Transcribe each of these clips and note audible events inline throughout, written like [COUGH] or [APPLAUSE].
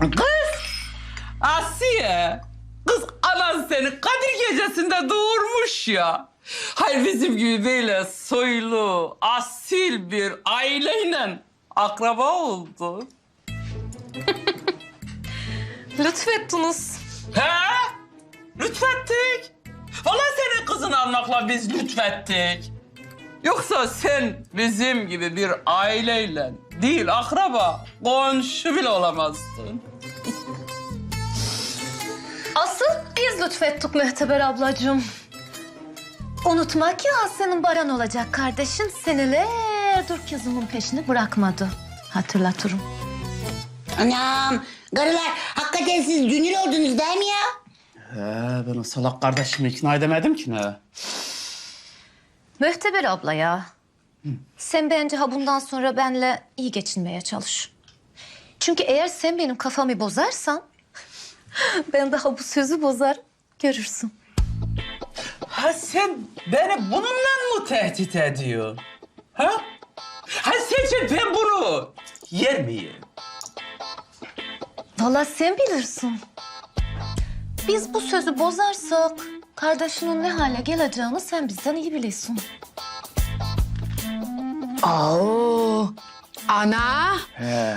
Kız! Asiye! Kız anan seni Kadir gecesinde doğurmuş ya. Hayır bizim gibi böyle soylu, asil bir aileyle akraba oldu. [LAUGHS] Lütfettiniz. He? Lütfettik. Vallahi senin kızını almakla biz lütfettik. Yoksa sen bizim gibi bir aileyle değil akraba, komşu bile olamazdın. Asıl biz lütfettik Mehteber ablacığım. Unutma ki Aslı'nın Baran olacak kardeşin senelerdir kızımın peşini bırakmadı. Hatırlatırım. Anam, karılar hakikaten siz dünür oldunuz değil mi ya? He, ben o salak kardeşimi ikna edemedim ki ne? Mehteber abla ya. Sen bence ha bundan sonra benle iyi geçinmeye çalış. Çünkü eğer sen benim kafamı bozarsan... [LAUGHS] ...ben daha bu sözü bozar görürsün. Ha sen beni bununla mı tehdit ediyorsun? Ha? Ha sence ben bunu yer miyim? Vallahi sen bilirsin. Biz bu sözü bozarsak kardeşinin ne hale geleceğini sen bizden iyi biliyorsun. Oo, ana. He.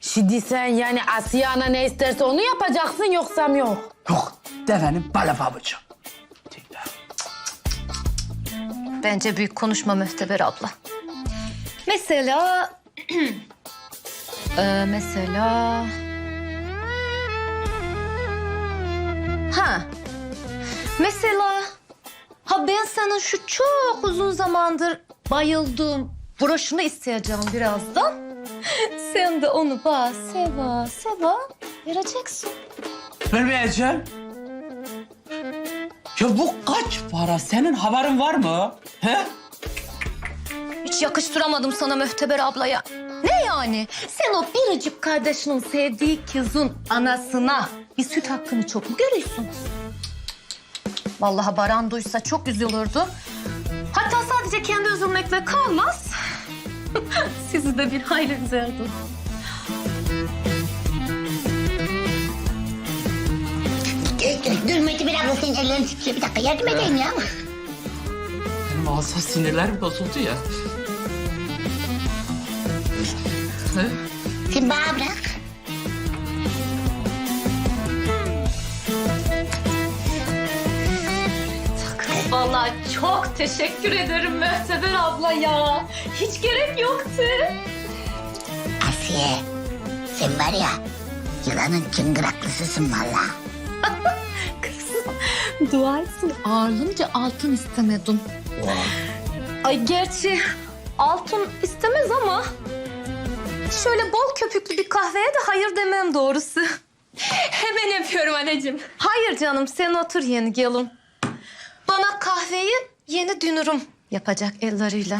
Şimdi sen yani Asiye ana ne isterse onu yapacaksın yoksa mı yok? Yok, devenin balı pabucu. Bence büyük konuşma Mühteber abla. Mesela... Ee, [CLEARS THROAT] mesela... Ha. Mesela... Ha ben senin şu çok uzun zamandır bayıldığım broşunu isteyeceğim birazdan. [LAUGHS] Sen de onu bana seva seva vereceksin. Vermeyeceğim. Ya bu kaç para? Senin haberin var mı? He? Hiç yakıştıramadım sana Möhteber ablaya. Ne yani? Sen o biricik kardeşinin sevdiği kızın anasına bir süt hakkını çok mu görüyorsun? Vallahi Baran duysa çok üzülürdü. Hatta sadece kendi üzülmekle kalmaz. [LAUGHS] Sizi de bir hayli üzerdi. Dur Metin bir abla senin ellerini titriyor. Bir dakika yardım edeyim ya. Benim ağzım sinirlerim bozuldu ya. Sen bana bırak. Vallahi çok teşekkür ederim Möhteber abla ya. Hiç gerek yoktu. Asiye, sen var ya yılanın çıngıraklısısın valla. [LAUGHS] Dua etsin ağırlınca altın istemedim. Ay gerçi altın istemez ama... ...şöyle bol köpüklü bir kahveye de hayır demem doğrusu. Hemen yapıyorum anneciğim. Hayır canım sen otur yeni gelin. Bana kahveyi yeni dünürüm yapacak elleriyle.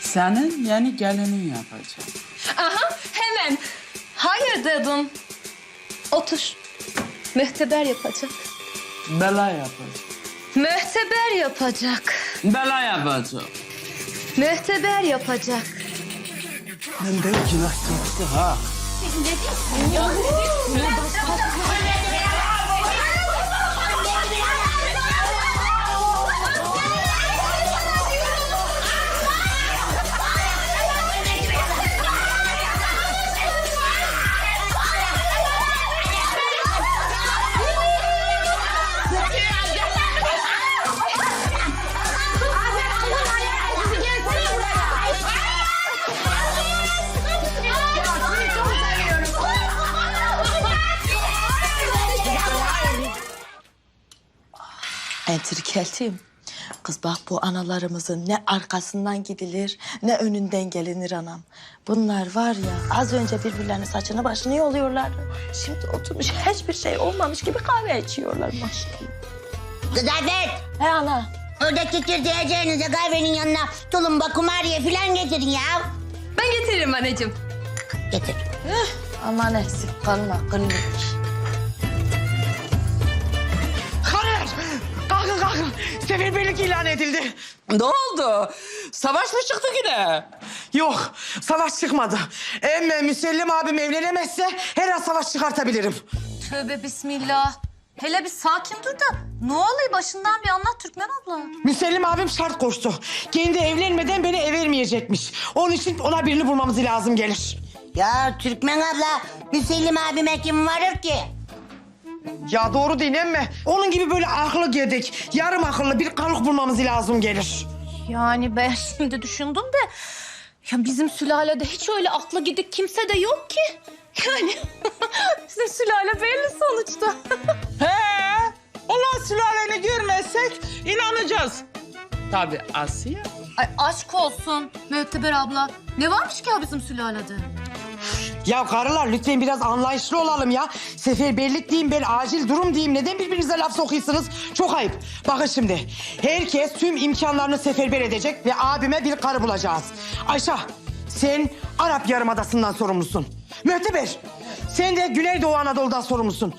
Senin yeni gelinin yapacağım. Aha hemen. Hayır dedim. Otur. Mühteber yapacak. Bela yapacağım. Mühteber yapacak. Bela yapacağım. Mühteber yapacak. Ben de günah soktu ha. Entrikeltiyim. Kız bak bu analarımızın ne arkasından gidilir ne önünden gelinir anam. Bunlar var ya az önce birbirlerinin saçını başını yoluyorlardı. Şimdi oturmuş hiçbir şey olmamış gibi kahve içiyorlar maşallah. Gıdafet, He ana. orada çekirdeğeceğinize kahvenin yanına tulumba, kumariye falan getirin ya. Ben getiririm anneciğim. Getir. Aman eksik kalma klinik. Seferberlik ilan edildi. Ne oldu? Savaş mı çıktı yine? Yok, savaş çıkmadı. Emme Müsellim abim evlenemezse her an savaş çıkartabilirim. Tövbe bismillah. Hele bir sakin dur da ne oluyor başından bir anlat Türkmen abla. Müsellim abim şart koştu. Kendi evlenmeden beni ev vermeyecekmiş. Onun için ona birini bulmamız lazım gelir. Ya Türkmen abla, Müsellim abime kim varır ki? Ya doğru değil emme. Onun gibi böyle aklı gedik, yarım akıllı bir kalık bulmamız lazım gelir. Yani ben [LAUGHS] şimdi düşündüm de ya bizim sülalede hiç öyle akla gidik kimse de yok ki. Yani [LAUGHS] bizim sülale belli sonuçta. [LAUGHS] He? Ulan sülaleni görmezsek inanacağız. Tabii Asiye. Ay aşk olsun Müteber abla. Ne varmış ki ya bizim sülalede? Ya karılar lütfen biraz anlayışlı olalım ya. Seferberlik diyeyim ben acil durum diyeyim. Neden birbirinize laf sokuyorsunuz? Çok ayıp. Bakın şimdi. Herkes tüm imkanlarını seferber edecek ve abime bir karı bulacağız. Ayşe sen Arap Yarımadası'ndan sorumlusun. Mühteber sen de Güneydoğu Anadolu'dan sorumlusun.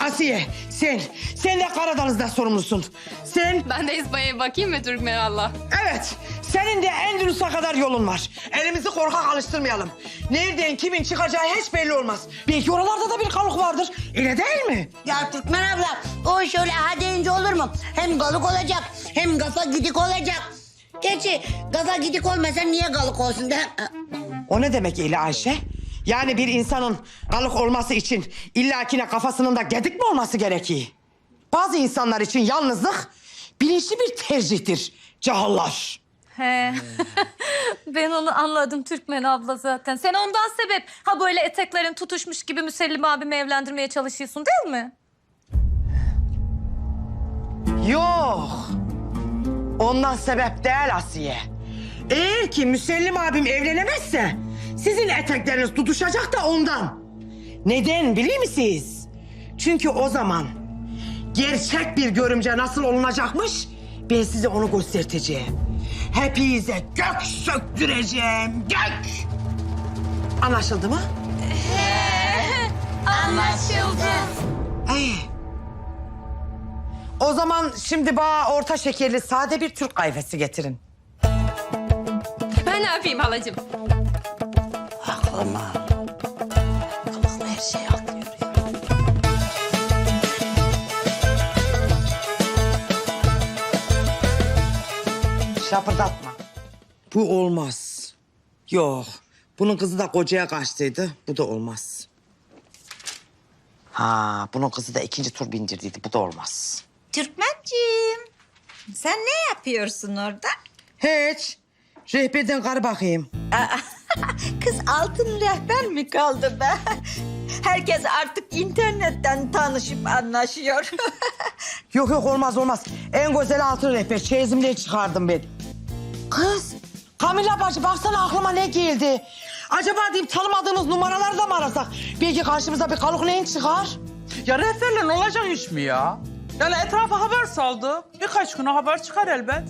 Asiye sen, sen de Karadeniz'den sorumlusun. Sen Ben de İspanya'ya bakayım mı Türkmen abla? Evet, senin de Endülüs'e kadar yolun var. Elimizi korkak alıştırmayalım. Nereden kimin çıkacağı hiç belli olmaz. Belki oralarda da bir kalık vardır. Öyle değil mi? Ya Türkmen abla, o şöyle ha deyince olur mu? Hem galık olacak, hem kafa gidik olacak. Gerçi kafa gidik olmasa niye galık olsun da? O ne demek Eli Ayşe? Yani bir insanın kalık olması için illakine kafasının da gedik mi olması gerekiyor? Bazı insanlar için yalnızlık bilinçli bir tercihtir. Cahallar. He. [LAUGHS] ben onu anladım Türkmen abla zaten. Sen ondan sebep ha böyle eteklerin tutuşmuş gibi Müsellim abimi evlendirmeye çalışıyorsun değil mi? Yok. Ondan sebep değil Asiye. Eğer ki Müsellim abim evlenemezse sizin etekleriniz tutuşacak da ondan. Neden biliyor musunuz? Çünkü o zaman gerçek bir görümce nasıl olunacakmış ben size onu göstereceğim. Hepinize gök söktüreceğim gök. Anlaşıldı mı? Anlaşıldı. İyi. O zaman şimdi bana orta şekerli sade bir Türk kahvesi getirin. Ben ne yapayım halacığım? Aklıma. Aklı her şeyi aklıyor ya. Şapırdatma. Bu olmaz. Yok. Bunun kızı da kocaya kaçtıydı. Bu da olmaz. Ha, bunun kızı da ikinci tur bindirdiydi. Bu da olmaz. Türkmenciğim, sen ne yapıyorsun orada? Hiç. Rehberden kar bakayım. Kız altın rehber mi kaldı be? Herkes artık internetten tanışıp anlaşıyor. [LAUGHS] Yok yok olmaz olmaz. En güzel altın rehber. Çeyizimden çıkardım ben. Kız. Kamila bacı baksana aklıma ne geldi. Acaba diyeyim tanımadığımız numaraları da mı arasak? Belki karşımıza bir kalık neyin çıkar? Ya rehberle ne olacak iş mi ya? Yani etrafa haber saldı. Birkaç güne haber çıkar elbet.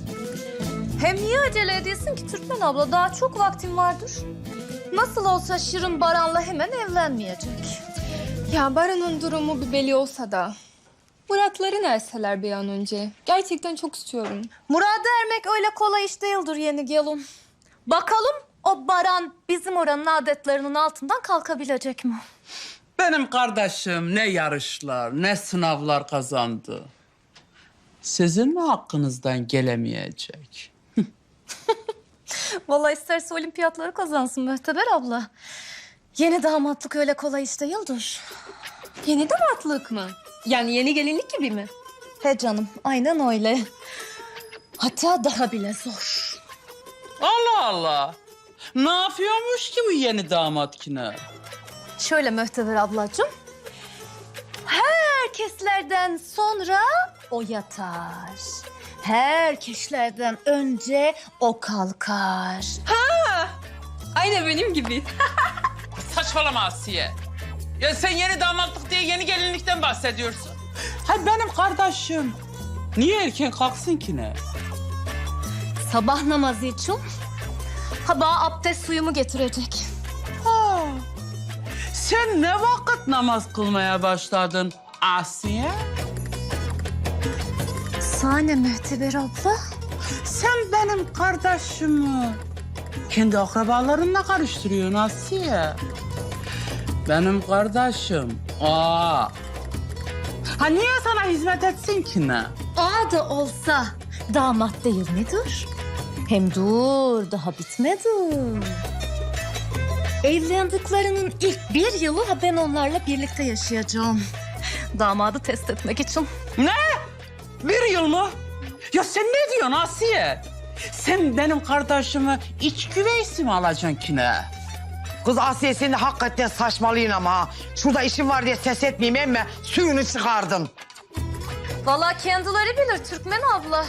Hem niye acele ediyorsun ki Türkmen abla? Daha çok vaktin vardır. Nasıl olsa Şirin Baran'la hemen evlenmeyecek. Ya Baran'ın durumu bir belli olsa da. Muratları nerseler bir an önce. Gerçekten çok istiyorum. Murada ermek öyle kolay iş değildir yeni gelin. Bakalım o Baran bizim oranın adetlerinin altından kalkabilecek mi? Benim kardeşim ne yarışlar, ne sınavlar kazandı. Sizin mi hakkınızdan gelemeyecek? [LAUGHS] Vallahi isterse olimpiyatları kazansın Mühteber abla. Yeni damatlık öyle kolay iş değildir. Yeni damatlık mı? Yani yeni gelinlik gibi mi? He canım, aynen öyle. Hatta daha bile zor. Allah Allah. Ne yapıyormuş ki bu yeni damat yine? Şöyle Mühteber ablacığım. Herkeslerden sonra o yatar. Herkeslerden önce o kalkar. Aynı benim gibi. [LAUGHS] Saçmalama Asiye. Ya sen yeni damatlık diye yeni gelinlikten bahsediyorsun. Hay benim kardeşim. Niye erken kalksın ki ne? Sabah namazı için haba abdest suyumu getirecek. Ha. Sen ne vakit namaz kılmaya başladın Asiye? Sahne Mühteber abla. sen benim kardeşimi kendi akrabalarınla karıştırıyorsun Asiye. Benim kardeşim. Aa. Ha niye sana hizmet etsin ki ne? Ağa da olsa damat değil midir? Hem dur daha bitmedi. Evlendiklerinin ilk bir yılı ben onlarla birlikte yaşayacağım. Damadı test etmek için. Ne? Bir yıl mı? Ya sen ne diyorsun Asiye? Sen benim kardeşimi iç güveysi mi alacaksın ki ne? Kız Asiye sen de hakikaten saçmalıyın ama ha. Şurada işim var diye ses etmeyeyim emme suyunu çıkardın. Vallahi kendileri bilir Türkmen abla.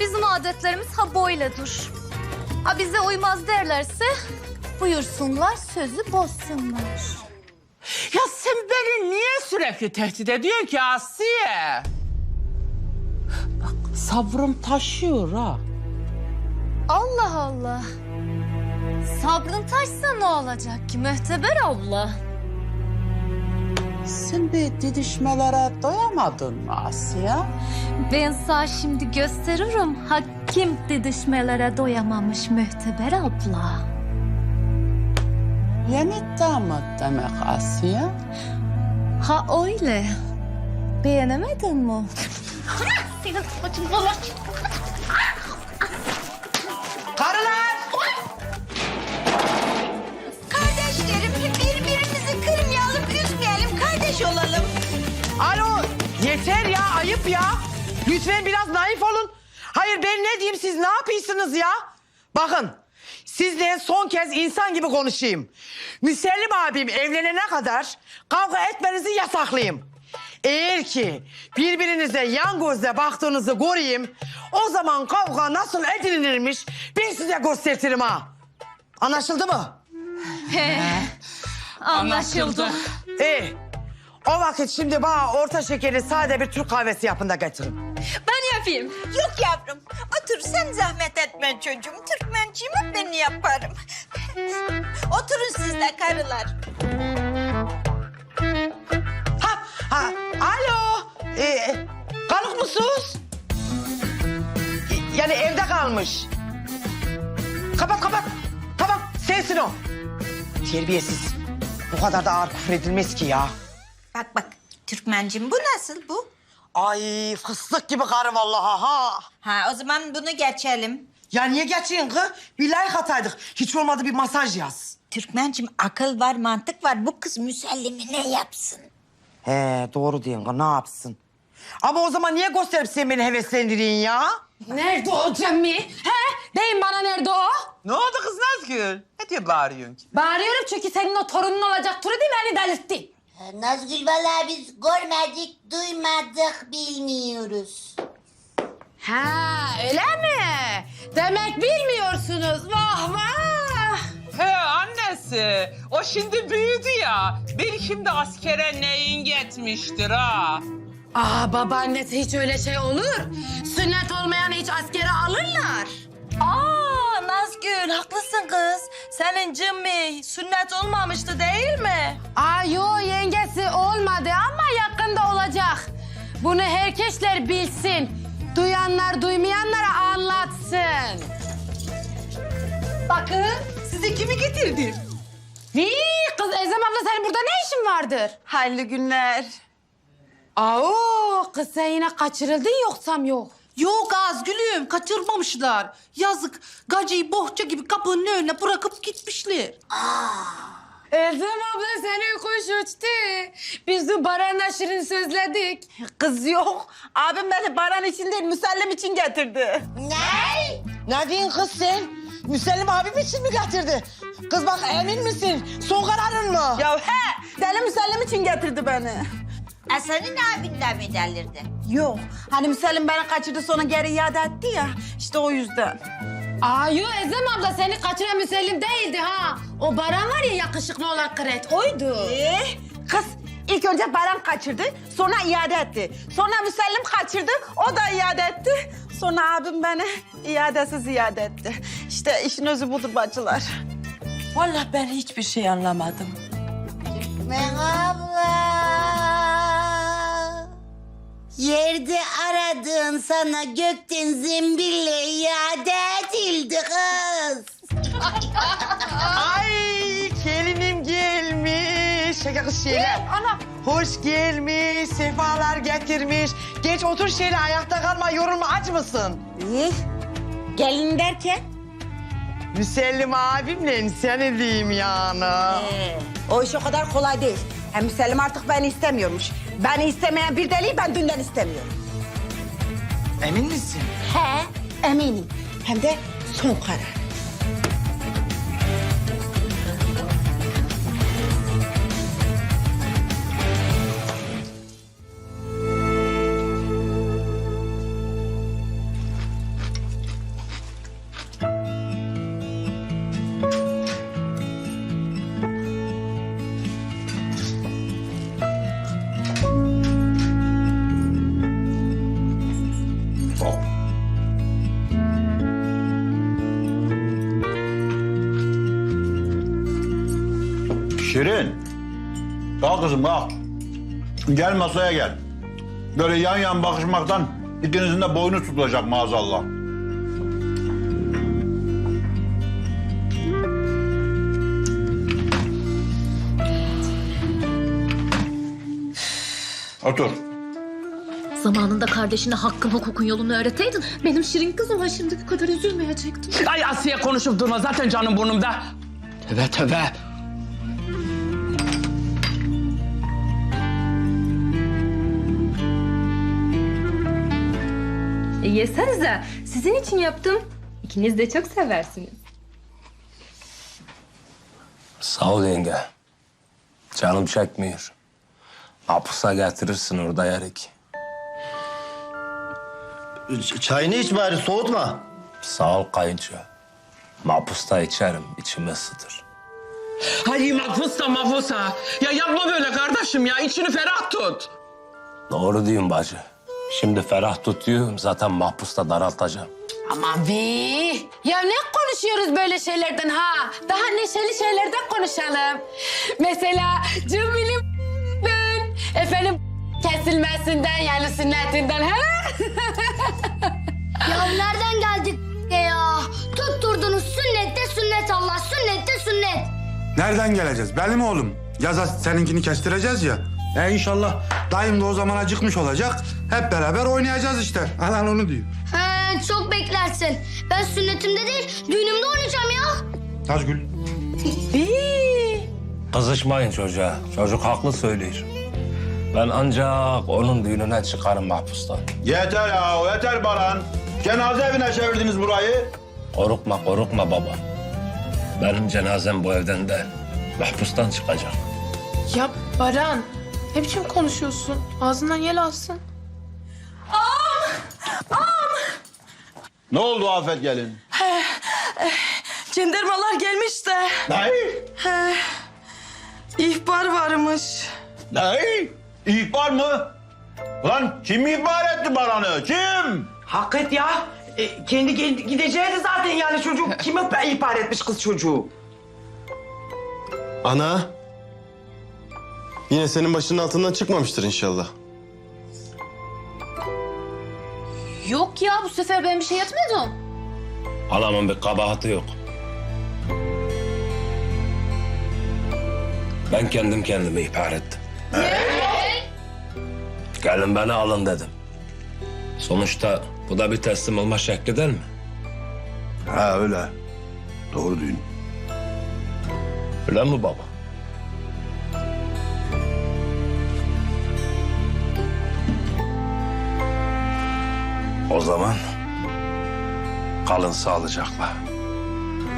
Bizim adetlerimiz ha böyledir. Ha bize uymaz derlerse buyursunlar sözü bozsunlar. Ya sen beni niye sürekli tehdit ediyorsun ki Asiye? Sabrım taşıyor ha. Allah Allah. Sabrın taşsa ne olacak ki Mühteber abla? Sen bir didişmelere doyamadın mı Asiye? Ben sana şimdi gösteririm ha kim didişmelere doyamamış Mühteber abla. Yeni damat demek Asiye. Ha öyle. Beğenemedin mi? Senin saçın falan. Karılar! Kardeşlerim birbirimizi kırmayalım, üzmeyelim, kardeş olalım. Alo yeter ya ayıp ya. Lütfen biraz naif olun. Hayır ben ne diyeyim siz ne yapıyorsunuz ya? Bakın sizle son kez insan gibi konuşayım. Müsellim abim evlenene kadar kavga etmenizi yasaklayayım. Eğer ki birbirinize yan gözle baktığınızı göreyim... ...o zaman kavga nasıl edilirmiş ben size gösteririm ha. Anlaşıldı mı? Anlaşıldı. İyi. O vakit şimdi bana orta şekerli sade bir Türk kahvesi yapın da getirin. Ben yapayım. Yok yavrum, otur sen zahmet etme çocuğum. Türkmenciğimi ben yaparım. [LAUGHS] Oturun siz de karılar. Ha, ha, alo. Ee, kalık mısınız? Yani evde kalmış. Kapat, kapat. Tamam, sensin o. Terbiyesiz. Bu kadar da ağır küfür edilmez ki ya. Bak bak, Türkmenciğim bu nasıl bu? Ay fıstık gibi karı vallahi ha. Ha o zaman bunu geçelim. Ya niye geçeyim kız? Bir like ataydık. Hiç olmadı bir masaj yaz. Türkmenciğim akıl var, mantık var. Bu kız müsellimi ne yapsın? He doğru diyorsun ne yapsın? Ama o zaman niye gösterip sen beni heveslendiriyorsun ya? Nerede o Cemmi? He? Deyin bana nerede o? Ne oldu kız Nazgül? Ne diye bağırıyorsun ki? Bağırıyorum çünkü senin o torunun olacak turu değil beni delirtti. Nazgül vallahi biz görmedik, duymadık, bilmiyoruz. Ha öyle mi? Demek bilmiyorsunuz. Vah vah. He annesi. O şimdi büyüdü ya. Bir şimdi askere neyin gitmiştir ha. Aa babaannesi hiç öyle şey olur. Sünnet olmayan hiç askere alırlar. Aa Nazgül haklısın kız. Senin Cimmi sünnet olmamıştı değil mi? Aa yo yengesi olmadı ama yakında olacak. Bunu herkesler bilsin. Duyanlar duymayanlara anlatsın. Bakın size kimi getirdim? Vii kız Ezem abla senin burada ne işin vardır? Hayırlı günler. Aa kız sen yine kaçırıldın yoksam yok. Yok az gülüm kaçırmamışlar. Yazık gacıyı bohça gibi kapının önüne bırakıp gitmişler. Ezem abla seni kuş uçtu. Biz de Baran'la şirin sözledik. Kız yok. Abim beni baran için değil müsellim için getirdi. Ne? Ne diyorsun kız sen? Müsellim abim için mi getirdi? Kız bak emin misin? Son kararın mı? Ya he deli müsellim için getirdi beni. E senin abin de mi delirdi? Yok hani müsellim beni kaçırdı sonra geri iade etti ya. İşte o yüzden. Aa yo Ezem abla seni kaçıran Müsellim değildi ha. O Baran var ya yakışıklı olan kret oydu. Ee, kız ilk önce Baran kaçırdı sonra iade etti. Sonra müsellim kaçırdı o da iade etti. Sonra abim beni iadesiz iade etti. İşte işin özü budur bacılar. Vallahi ben hiçbir şey anlamadım. Ben abla. Yerde aradığın sana gökten zembille iade edildi kız. Ay Şaka kız şeyler. Ana. Hoş gelmiş, sefalar getirmiş. Geç otur şöyle ayakta kalma, yorulma aç mısın? İyi. Gelin derken? Müsellim abimle seni diyeyim yani. O iş o kadar kolay değil. Hem Selim artık beni istemiyormuş. Beni istemeyen bir deliği ben dünden istemiyorum. Emin misin? He, eminim. Hem de son karar. Kızım kalk. Gel masaya gel. Böyle yan yan bakışmaktan ikinizin de boynu tutulacak maazallah. Otur. Zamanında kardeşine hakkın hukukun yolunu öğreteydin. Benim şirin kızıma şimdiki kadar üzülmeyecektim. Ay Asiye konuşup durma zaten canım burnumda. Tövbe tövbe. Yesenize. Sizin için yaptım. İkiniz de çok seversiniz. Sağ ol yenge. Canım çekmiyor. Hapusa getirirsin orada yerik. Çayını iç bari soğutma. Sağ ol kayınço. Mapusta içerim, içimi ısıtır. Ay mahpusta mahpusa. Ya yapma böyle kardeşim ya. içini ferah tut. Doğru diyorsun bacı. Şimdi ferah tutuyorum, zaten mahpusta daraltacağım. Aman be. Ya ne konuşuyoruz böyle şeylerden ha? Daha neşeli şeylerden konuşalım. Mesela Cemile'den, efendim kesilmesinden yani sünnetinden ha? Ya nereden geldik ya? Tutturdunuz sünnette sünnet Allah, sünnette sünnet. Nereden geleceğiz? Benim oğlum. Yaza seninkini kestireceğiz ya. E inşallah dayım da o zaman acıkmış olacak. Hep beraber oynayacağız işte. Anan onu diyor. He, çok beklersin. Ben sünnetimde değil, düğünümde oynayacağım ya. Nazgül. Kızışmayın çocuğa. Çocuk haklı söylüyor. Ben ancak onun düğününe çıkarım mahpustan. Yeter ya yeter Baran. Cenaze evine çevirdiniz burayı. Korkma, korkma baba. Benim cenazem bu evden de mahpustan çıkacak. Ya Baran, ne biçim konuşuyorsun? Ağzından yel alsın. Ne oldu Afet gelin? Cendermalar gelmiş de Ne? ihbar varmış. Ne? İhbar mı? Lan kim ihbar etti Baran'ı? Kim? Hak et ya. E, kendi gel- gideceğiydi zaten yani çocuk. Kime ihbar etmiş kız çocuğu? Ana. Yine senin başının altından çıkmamıştır inşallah. Yok ya, bu sefer ben bir şey etmedim. Halamın bir kabahati yok. Ben kendim kendimi ihbar ettim. Gelin beni alın dedim. Sonuçta bu da bir teslim olma şekli değil mi? Ha öyle. Doğru diyorsun. Öyle mi baba? O zaman kalın sağlıcakla.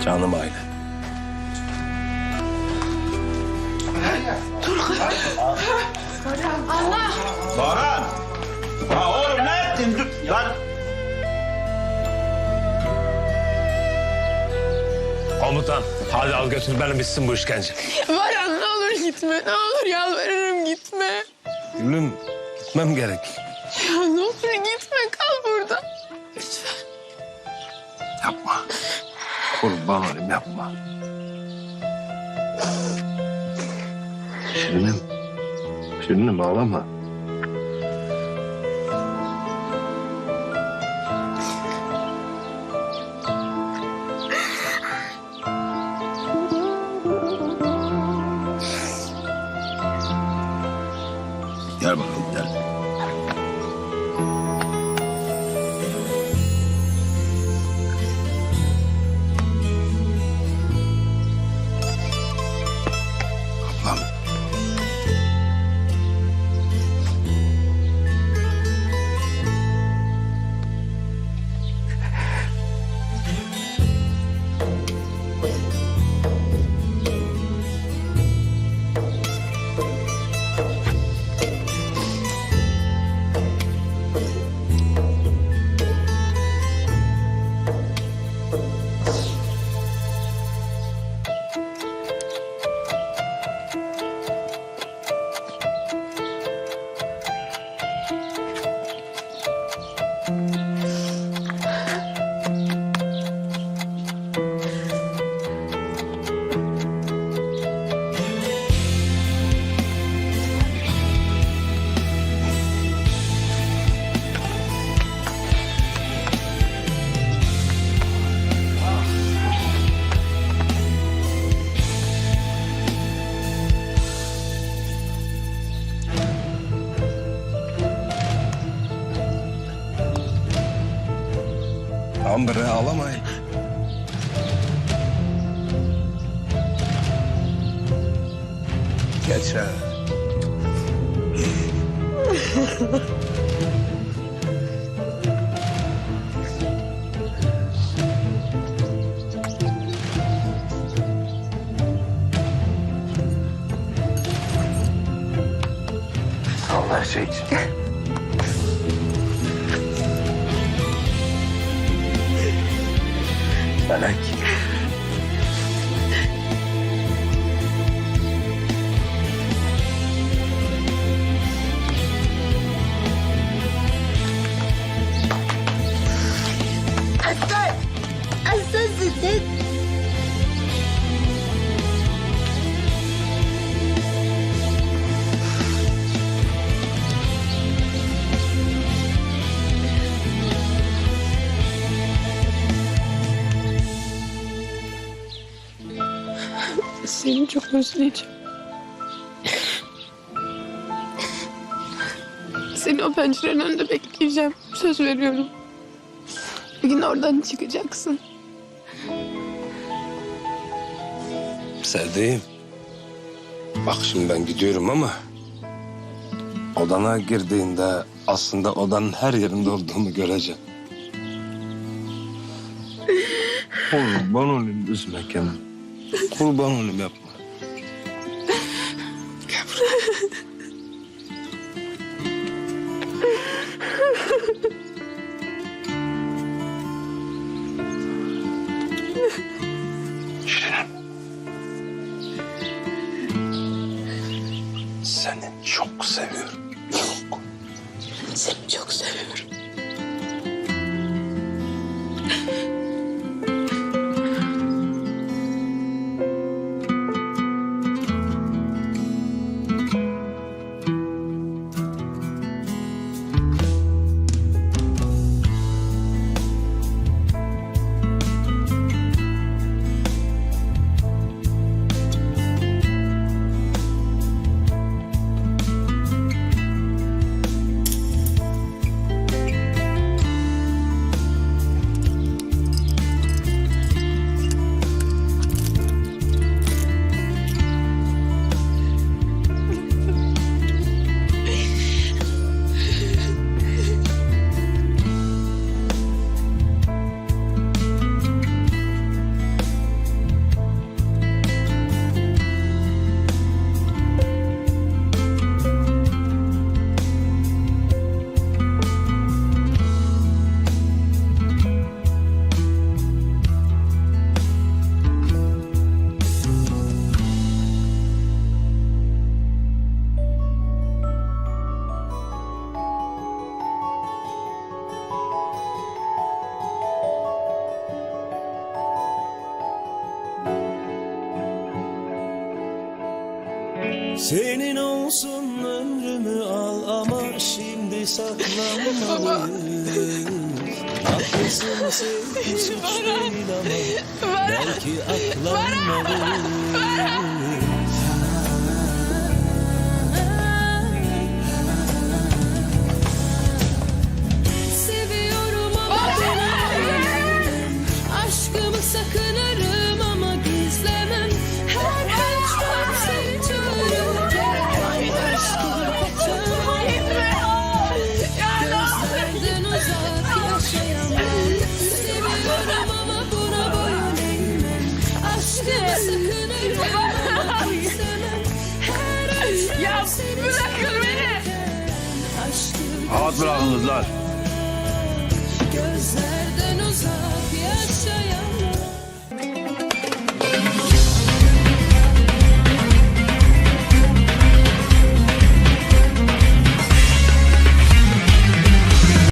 Canım aile. Baran! Ya oğlum ne ettin? Dur, Lan Komutan hadi al götür beni bitsin bu işkence. Baran ne olur gitme, ne olur yalvarırım gitme. Gülüm gitmem gerek. Ya ne olur Kurban olayım yapma. Şirinim. Şirinim ağlama. Tamam bre ağlamayın. Geç ha. Allah şey için. Melek. Özleyeceğim. Seni o pencerenin önünde bekleyeceğim. Söz veriyorum. Bir gün oradan çıkacaksın. Sevdiğim. Bak şimdi ben gidiyorum ama... Odana girdiğinde aslında odanın her yerinde olduğumu göreceğim. Kurban olayım üzme kendini. Kurban olayım yapma.